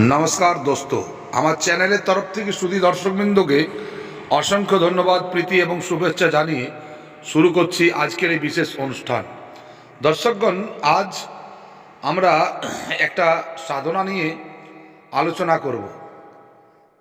নমস্কার দোস্ত। আমার চ্যানেলের তরফ থেকে সুধী দর্শকবৃন্দকে অসংখ্য ধন্যবাদ, প্রীতি এবং শুভেচ্ছা জানিয়ে শুরু করছি আজকের এই বিশেষ অনুষ্ঠান। দর্শকগণ, আজ আমরা একটা সাধনা নিয়ে আলোচনা করব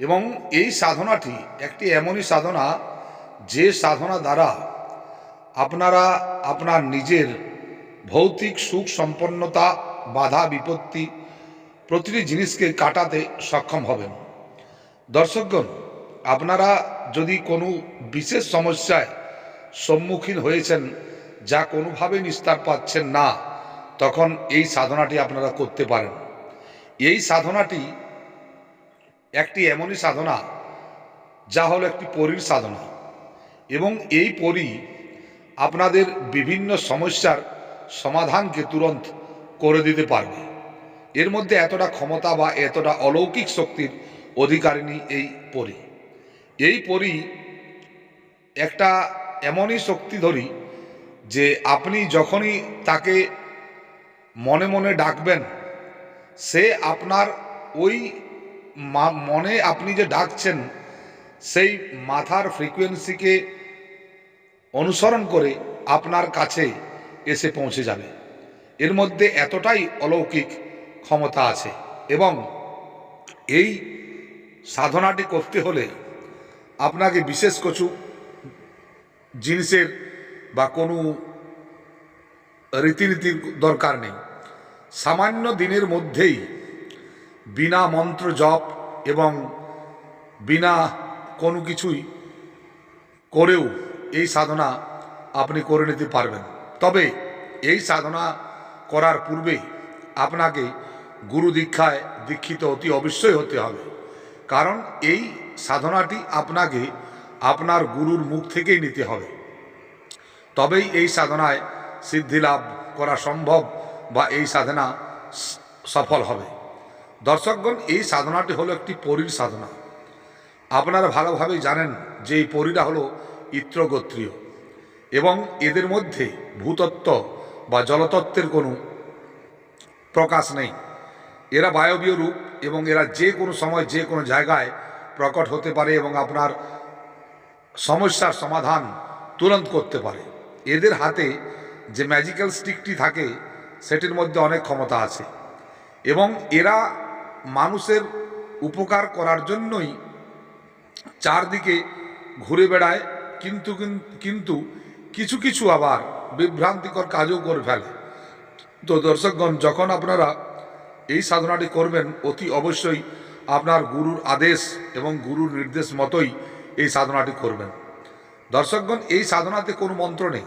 এবং এই সাধনাটি একটি এমনই সাধনা যে সাধনা দ্বারা আপনারা আপনার নিজের ভৌতিক সুখ সম্পন্নতা বাধা বিপত্তি প্রতিটি জিনিসকে কাটাতে সক্ষম হবেন। দর্শকগণ, আপনারা যদি কোনো বিশেষ সমস্যায় সম্মুখীন হয়েছেন যা কোনোভাবে নিস্তার পাচ্ছেন না, তখন এই সাধনাটি আপনারা করতে পারেন। এই সাধনাটি একটি এমনই সাধনা যা হলো একটি পরীর সাধনা এবং এই পরী আপনাদের বিভিন্ন সমস্যার সমাধানকে তুরন্ত করে দিতে পারবে। এর মধ্যে এতটা ক্ষমতা বা এতটা অলৌকিক শক্তির অধিকারিণী এই পরী। এই পরী একটা এমনই শক্তি ধরি যে আপনি যখনই তাকে মনে মনে ডাকবেন, সে আপনার ওই মনে আপনি যে ডাকছেন, সেই মাথার ফ্রিকোয়েন্সিকে অনুসরণ করে আপনার কাছে এসে পৌঁছে যাবে। এর মধ্যে এতটাই অলৌকিক ক্ষমতা আছে এবং এই সাধনাটি করতে হলে আপনাকে বিশেষ কিছু জিনিসের বা কোনো রীতিনীতির দরকার নেই। সামান্য দিনের মধ্যেই বিনা মন্ত্র জপ এবং বিনা কোনো কিছুই করেও এই সাধনা আপনি করে নিতে পারবেন। তবে এই সাধনা করার পূর্বে আপনাকে গুরু দীক্ষায় দীক্ষিত অতি অবশ্যই হতে হবে। কারণ এই সাধনাটি আপনাকে আপনার গুরুর মুখ থেকেই নিতে হবে। তবেই এই সাধনায় সিদ্ধি লাভ করা সম্ভব বা এই সাধনা সফল হবে। দর্শকগণ, এই সাধনাটি হলো একটি পরীর সাধনা। আপনারা ভালোভাবেই জানেন যে এই পরীরা হলো ইত্রগোত্রীয় এবং এদের মধ্যে ভূতত্ত্ব বা জলতত্ত্বের কোনো প্রকাশ নেই। এরা বায়বীয় রূপ এবং এরা যে কোনো সময় যে কোনো জায়গায় প্রকট হতে পারে এবং আপনার সমস্যার সমাধান তুরন্ত করতে পারে। এদের হাতে যে ম্যাজিক্যাল স্টিকটি থাকে, সেটির মধ্যে অনেক ক্ষমতা আছে। এবং এরা মানুষের উপকার করার জন্যই চারদিকে ঘুরে বেড়ায়, কিন্তু কিন- কিন্তু কিছু কিছু আবার বিভ্রান্তিকর কাজও করে ফেলে। তো দর্শকগণ, যখন আপনারা এই সাধনাটি করবেন অতি অবশ্যই আপনার গুরুর আদেশ এবং গুরুর নির্দেশ মতোই এই সাধনাটি করবেন। দর্শকগণ, এই সাধনাতে কোনো মন্ত্র নেই।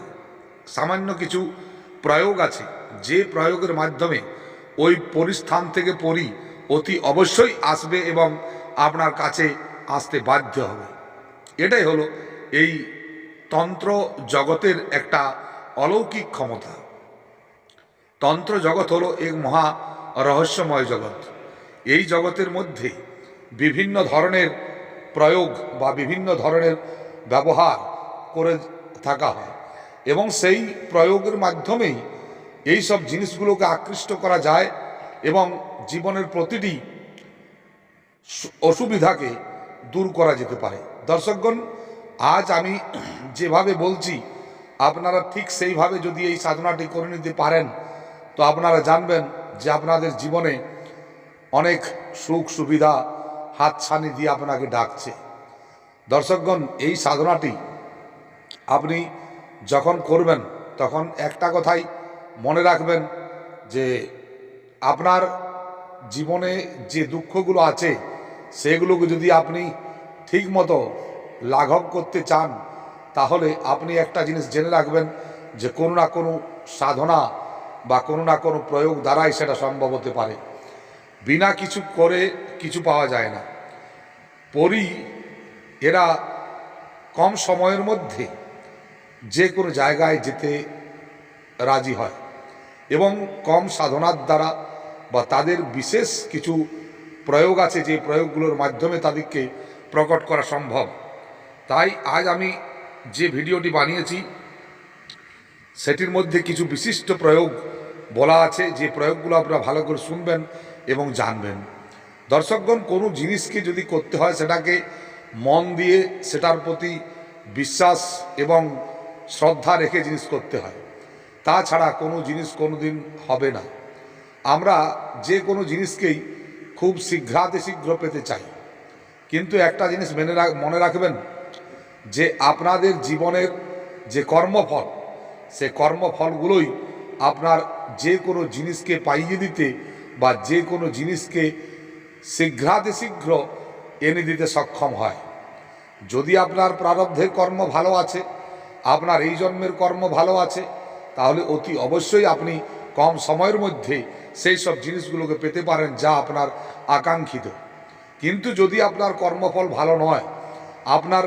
সামান্য কিছু প্রয়োগ আছে। যে প্রয়োগের মাধ্যমে ওই পরিস্থান থেকে পরি অতি অবশ্যই আসবে এবং আপনার কাছে আসতে বাধ্য হবে। এটাই হলো এই তন্ত্র জগতের একটা অলৌকিক ক্ষমতা। তন্ত্র জগৎ হলো এক মহা রহস্যময় জগৎ। এই জগতের মধ্যে বিভিন্ন ধরনের প্রয়োগ বা বিভিন্ন ধরনের ব্যবহার করে থাকা হয় এবং সেই প্রয়োগের মাধ্যমেই এই সব জিনিসগুলোকে আকৃষ্ট করা যায় এবং জীবনের প্রতিটি অসুবিধাকে দূর করা যেতে পারে। দর্শকগণ, আজ আমি যেভাবে বলছি, আপনারা ঠিক সেইভাবে যদি এই সাধনাটি করে নিতে পারেন, তো আপনারা জানবেন যে আপনাদের জীবনে অনেক সুখ সুবিধা হাতছানি দিয়ে আপনাকে ডাকছে। দর্শকগণ, এই সাধনাটি আপনি যখন করবেন, তখন একটা কথাই মনে রাখবেন যে আপনার জীবনে যে দুঃখগুলো আছে, সেগুলোকে যদি আপনি ঠিক মতো লাঘব করতে চান, তাহলে আপনি একটা জিনিস জেনে রাখবেন যে কোনো না কোনো সাধনা বা কোনো না কোনো প্রয়োগ দ্বারাই সেটা সম্ভব হতে পারে। বিনা কিছু করে কিছু পাওয়া যায় না। পরই এরা কম সময়ের মধ্যে যে কোনো জায়গায় যেতে রাজি হয় এবং কম সাধনার দ্বারা বা তাদের বিশেষ কিছু প্রয়োগ আছে যে প্রয়োগগুলোর মাধ্যমে তাদেরকে প্রকট করা সম্ভব। তাই আজ আমি যে ভিডিওটি বানিয়েছি, সেটির মধ্যে কিছু বিশিষ্ট প্রয়োগ বলা আছে যে প্রয়োগগুলো আপনারা ভালো করে শুনবেন এবং জানবেন। দর্শকগণ, কোনো জিনিসকে যদি করতে হয় সেটাকে মন দিয়ে সেটার প্রতি বিশ্বাস এবং শ্রদ্ধা রেখে জিনিস করতে হয়। তাছাড়া কোনো জিনিস কোনো দিন হবে না। আমরা যে কোনো জিনিসকেই খুব শীঘ্রাতে শীঘ্র পেতে চাই। কিন্তু একটা জিনিস মেনে মনে রাখবেন যে আপনাদের জীবনের যে কর্মফল, সে কর্মফলগুলোই আপনার যে কোনো জিনিসকে পাইয়ে দিতে বা যে কোনো জিনিসকে শীঘ্রাতি শীঘ্র এনে দিতে সক্ষম হয়। যদি আপনার প্রারব্ধের কর্ম ভালো আছে, আপনার এই জন্মের কর্ম ভালো আছে, তাহলে অতি অবশ্যই আপনি কম সময়ের মধ্যে সেই সব জিনিসগুলোকে পেতে পারেন যা আপনার আকাঙ্ক্ষিত। কিন্তু যদি আপনার কর্মফল ভালো নয়, আপনার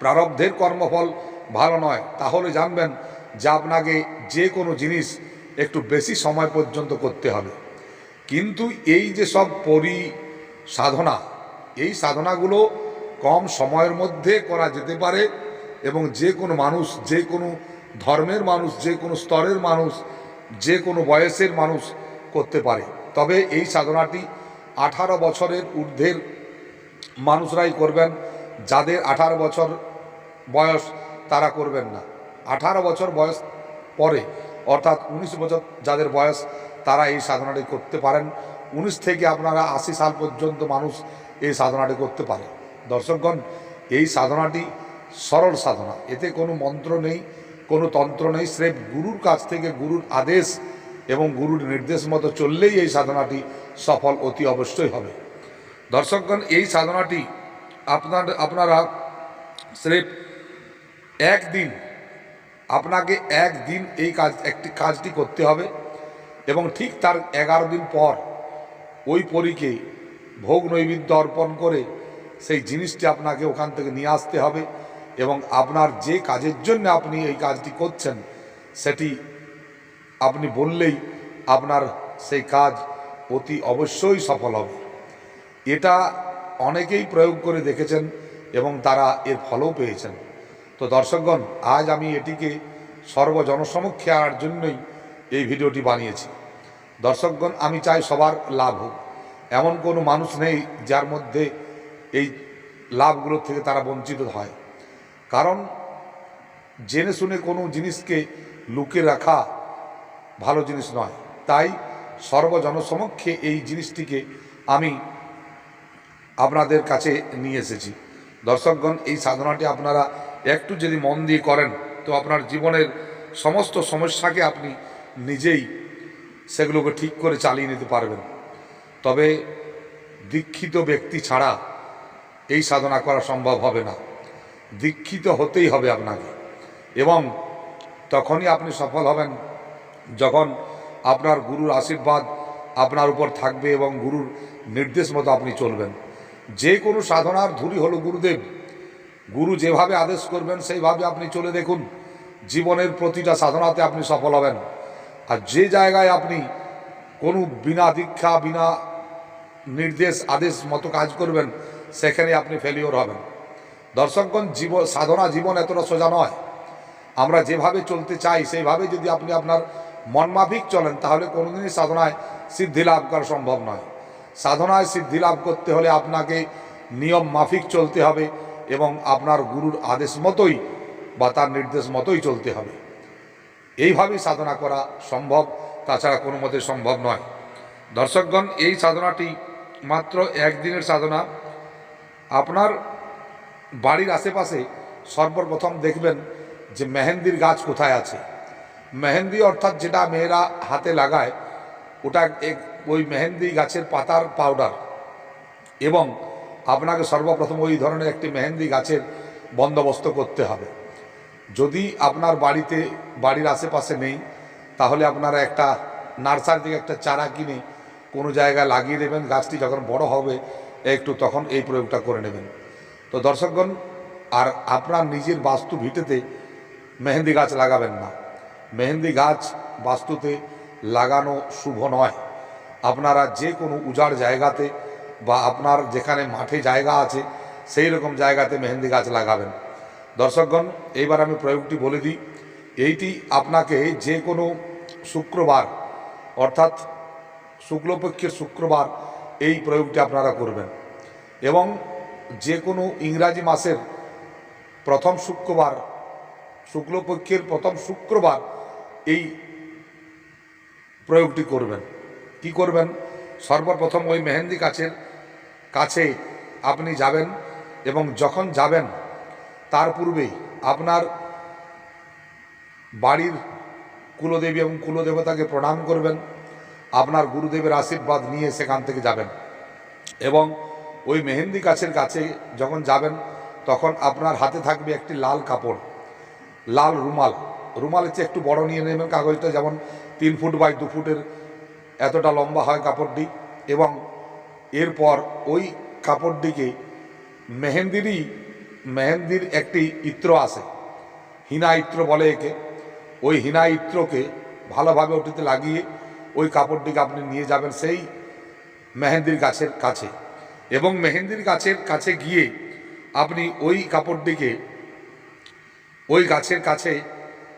প্রারব্ধের কর্মফল ভালো নয়, তাহলে জানবেন যে আপনাকে যে কোনো জিনিস একটু বেশি সময় পর্যন্ত করতে হবে। কিন্তু এই যে সব পরি সাধনা এই সাধনাগুলো কম সময়ের মধ্যে করা যেতে পারে এবং যে কোনো মানুষ, যে কোনো ধর্মের মানুষ, যে কোনো স্তরের মানুষ, যে কোনো বয়সের মানুষ করতে পারে। তবে এই সাধনাটি আঠারো বছরের ঊর্ধ্বের মানুষরাই করবেন, যাদের আঠারো বছর বয়স তারা করবেন না। আঠারো বছর বয়স পরে, অর্থাৎ উনিশ বছর যাদের বয়স, তারা এই সাধনাটি করতে পারেন। উনিশ থেকে আপনারা আশি সাল পর্যন্ত মানুষ এই সাধনাটি করতে পারে। দর্শকগণ, এই সাধনাটি সরল সাধনা। এতে কোনো মন্ত্র নেই, কোনো তন্ত্র নেই। স্রেফ গুরুর কাছ থেকে গুরুর আদেশ এবং গুরুর নির্দেশ মতো চললেই এই সাধনাটি সফল অতি অবশ্যই হবে। দর্শকগণ, এই সাধনাটি আপনার, আপনারা স্রেফ একদিন আপনাকে একদিন এই কাজ, একটি কাজটি করতে হবে এবং ঠিক তার এগারো দিন পর ওই পরীকে ভোগ নৈবেদ্য অর্পণ করে সেই জিনিসটি আপনাকে ওখান থেকে নিয়ে আসতে হবে এবং আপনার যে কাজের জন্য আপনি এই কাজটি করছেন, সেটি আপনি বললেই আপনার সেই কাজ অতি অবশ্যই সফল হবে। এটা অনেকেই প্রয়োগ করে দেখেছেন এবং তারা এর ফলও পেয়েছেন। তো দর্শকগণ, আজ আমি এটিকে সর্বজনসমক্ষে আনার জন্যই এই ভিডিওটি বানিয়েছি। দর্শকগণ, আমি চাই সবার লাভ হোক। এমন কোনো মানুষ নেই যার মধ্যে এই লাভগুলো থেকে তারা বঞ্চিত হয়। কারণ, জেনে শুনে কোনো জিনিসকে লুকে রাখা ভালো জিনিস নয়। তাই সর্বজনসমক্ষে এই জিনিসটিকে আমি আপনাদের কাছে নিয়ে এসেছি। দর্শকগণ, এই সাধনাটি আপনারা একটু যদি মন দিয়ে করেন, তো আপনার জীবনের সমস্ত সমস্যাকে আপনি নিজেই সেগুলোকে ঠিক করে চালিয়ে নিতে পারবেন। তবে দীক্ষিত ব্যক্তি ছাড়া এই সাধনা করা সম্ভব হবে না। দীক্ষিত হতেই হবে আপনাকে। এবং তখনই আপনি সফল হবেন যখন আপনার গুরুর আশীর্বাদ আপনার উপর থাকবে এবং গুরুর নির্দেশ মতো আপনি চলবেন। যে কোনো সাধনার ধুরি হলো গুরুদেব। গুরু যেভাবে আদেশ করবেন, সেইভাবে আপনি চলে দেখুন। জীবনের প্রতিটা সাধনাতে আপনি সফল হবেন। আর যে জায়গায় আপনি কোনো বিনা দীক্ষা, বিনা নির্দেশ, আদেশ মতো কাজ করবেন, সেখানে আপনি ফেলিওর হবেন। দর্শকগণ জীবন সাধনা জীবন এতটা সোজা নয়। আমরা যেভাবে চলতে চাই, সেইভাবে যদি আপনি আপনার মনমাফিক চলেন, তাহলে কোনোদিনই সাধনায় সিদ্ধি লাভ করা সম্ভব নয়। সাধনায় সিদ্ধি লাভ করতে হলে আপনাকে নিয়ম মাফিক চলতে হবে। এবং আপনার গুরুর আদেশ মতোই বা তার নির্দেশ মতোই চলতে হবে। এইভাবেই সাধনা করা সম্ভব, তাছাড়া কোনো মতে সম্ভব নয়। দর্শকগণ, এই সাধনাটি মাত্র একদিনের সাধনা। আপনার বাড়ির আশেপাশে সর্বপ্রথম দেখবেন যে মেহেন্দির গাছ কোথায় আছে। মেহেন্দি অর্থাৎ যেটা মেয়েরা হাতে লাগায়, ওটা এক, ওই মেহেন্দি গাছের পাতার পাউডার এবং আপনাকে সর্বপ্রথম ওই ধরনের একটি মেহেন্দি গাছের বন্দোবস্ত করতে হবে। যদি আপনার বাড়িতে, বাড়ির আশেপাশে নেই, তাহলে আপনারা একটা নার্সারি থেকে একটা চারা কিনে কোনো জায়গায় লাগিয়ে দেবেন। গাছটি যখন বড় হবে, একটু তখন এই প্রয়োগটা করে নেবেন। তো দর্শকগণ, আর আপনার নিজের বাস্তু ভিটেতে মেহেন্দি গাছ লাগাবেন না। মেহেন্দি গাছ বাস্তুতে লাগানো শুভ নয়। আপনারা যে কোনো উজাড় জায়গাতে বা আপনার যেখানে মাঠে জায়গা আছে, সেই রকম জায়গাতে মেহেন্দি গাছ লাগাবেন। দর্শকগণ, এইবার আমি প্রয়োগটি বলে দিই। এইটি আপনাকে যে কোনো শুক্রবার, অর্থাৎ শুক্লপক্ষের শুক্রবার, এই প্রয়োগটি আপনারা করবেন। এবং যে কোনো ইংরাজি মাসের প্রথম শুক্রবার, শুক্লপক্ষের প্রথম শুক্রবার, এই প্রয়োগটি করবেন। কি করবেন? সর্বপ্রথম ওই মেহেন্দি গাছের কাছে আপনি যাবেন এবং যখন যাবেন, তার পূর্বেই আপনার বাড়ির কুলদেবী এবং কুলদেবতাকে প্রণাম করবেন, আপনার গুরুদেবের আশীর্বাদ নিয়ে সেখান থেকে যাবেন। এবং ওই মেহেন্দি গাছের কাছে যখন যাবেন, তখন আপনার হাতে থাকবে একটি লাল কাপড়, লাল রুমাল। রুমালের চেয়ে একটু বড় নিয়ে নেবেন কাগজটা, যেমন তিন ফুট বাই দু ফুটের, এতটা লম্বা হয় কাপড়টি। এবং এরপর ওই কাপড়টিকে মেহেন্দিরই, মেহেন্দির একটি ইত্র আছে। হিনা ইত্র বলে একে। ওই হিনা ইত্রকে ভালোভাবে ওটিতে লাগিয়ে ওই কাপড়টিকে আপনি নিয়ে যাবেন সেই মেহেন্দির গাছের কাছে। এবং মেহেন্দির গাছের কাছে গিয়ে আপনি ওই কাপড়টিকে ওই গাছের কাছে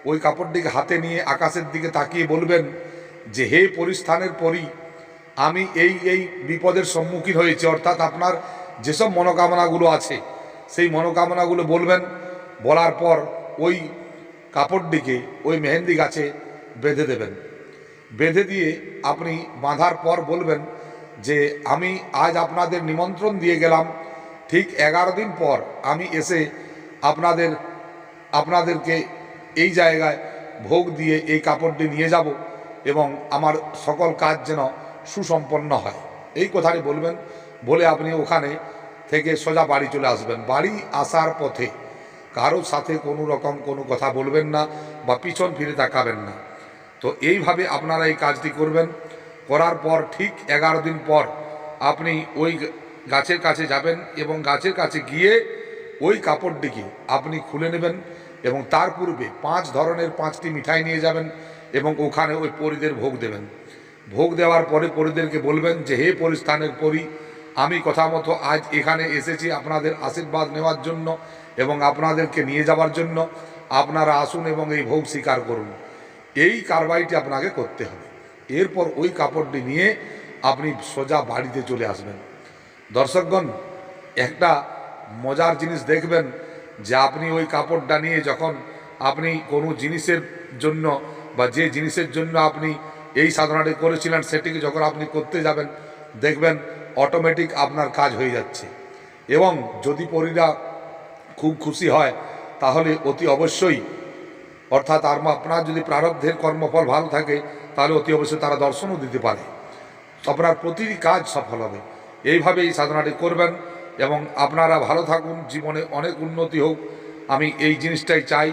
ওই কাপড়টিকে হাতে নিয়ে আকাশের দিকে তাকিয়ে বলবেন যে, হে পরিস্থানের পরই আমি এই এই বিপদের সম্মুখীন হয়েছি, অর্থাৎ আপনার যেসব মনোকামনাগুলো আছে, সেই মনোকামনাগুলো বলবেন, বলার পর ওই কাপড়টিকে, ওই মেহেন্দি গাছে বেঁধে দেবেন। বেঁধে দিয়ে আপনি বাঁধার পর বলবেন যে, আমি আজ আপনাদের নিমন্ত্রণ দিয়ে গেলাম। ঠিক এগারো দিন পর আমি এসে আপনাদের, আপনাদেরকে এই জায়গায় ভোগ দিয়ে এই কাপড়টি নিয়ে যাব এবং আমার সকল কাজ যেন সুসম্পন্ন হয়। এই কথাটি বলবেন, বলে আপনি ওখানে থেকে সোজা বাড়ি চলে আসবেন। বাড়ি আসার পথে কারোর সাথে কোনো রকম কোনো কথা বলবেন না বা পিছন ফিরে তাকাবেন না। তো এইভাবে আপনারা এই কাজটি করবেন। করার পর ঠিক এগারো দিন পর আপনি ওই গাছের কাছে যাবেন এবং গাছের কাছে গিয়ে ওই কাপড়টিকে আপনি খুলে নেবেন এবং তার পূর্বে পাঁচ ধরনের পাঁচটি মিঠাই নিয়ে যাবেন এবং ওখানে ওই পরিদের ভোগ দেবেন। ভোগ দেওয়ার পরে পরিদেরকে বলবেন যে, হে পরিস্থানের পরি, আমি কথা মতো আজ এখানে এসেছি আপনাদের আশীর্বাদ নেওয়ার জন্য এবং আপনাদেরকে নিয়ে যাওয়ার জন্য। আপনারা আসুন এবং এই ভোগ স্বীকার করুন। এই কারবাইটি আপনাকে করতে হবে। এরপর ওই কাপড়টি নিয়ে আপনি সোজা বাড়িতে চলে আসবেন। দর্শকগণ, একটা মজার জিনিস দেখবেন যে, আপনি ওই কাপড়টা নিয়ে যখন আপনি কোনো জিনিসের জন্য বা যে জিনিসের জন্য আপনি এই সাধনাটি করেছিলেন, সেটিকে যখন আপনি করতে যাবেন, দেখবেন অটোমেটিক আপনার কাজ হয়ে যাচ্ছে। এবং যদি পরীরা খুব খুশি হয়, তাহলে অতি অবশ্যই, অর্থাৎ আর আপনার যদি প্রারব্ধের কর্মফল ভালো থাকে, তাহলে অতি অবশ্যই তারা দর্শনও দিতে পারে। আপনার প্রতিটি কাজ সফল হবে। এইভাবে এই সাধনাটি করবেন এবং আপনারা ভালো থাকুন, জীবনে অনেক উন্নতি হোক। আমি এই জিনিসটাই চাই।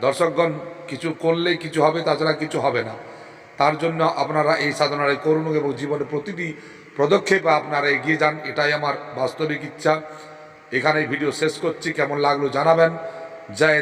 দর্শকগণ, কিছু করলেই কিছু হবে, তাছাড়া কিছু হবে না। তার জন্য আপনারা এই সাধনাটি করুন এবং জীবনে প্রতিটি পদক্ষেপে আপনারা এগিয়ে যান, এটাই আমার বাস্তবিক ইচ্ছা। এখানে ভিডিও শেষ করছি। কেমন লাগল জানাবেন। জয়